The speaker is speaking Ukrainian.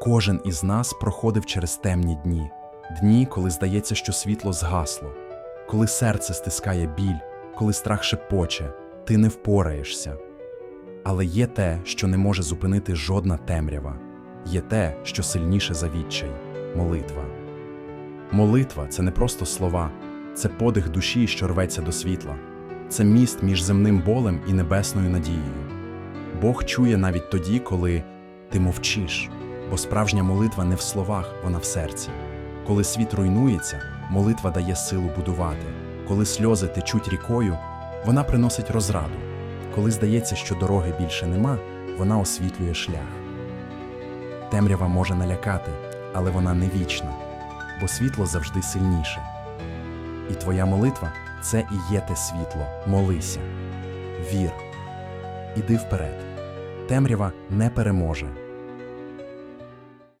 Кожен із нас проходив через темні дні, дні, коли здається, що світло згасло, коли серце стискає біль, коли страх шепоче, ти не впораєшся. Але є те, що не може зупинити жодна темрява, є те, що сильніше за відчай молитва. Молитва це не просто слова, це подих душі, що рветься до світла, це міст між земним болем і небесною надією. Бог чує навіть тоді, коли ти мовчиш, бо справжня молитва не в словах, вона в серці. Коли світ руйнується, молитва дає силу будувати. Коли сльози течуть рікою, вона приносить розраду. Коли здається, що дороги більше нема, вона освітлює шлях. Темрява може налякати, але вона не вічна, бо світло завжди сильніше. І твоя молитва це і є те світло. Молися, вір, іди вперед. Темрява не переможе,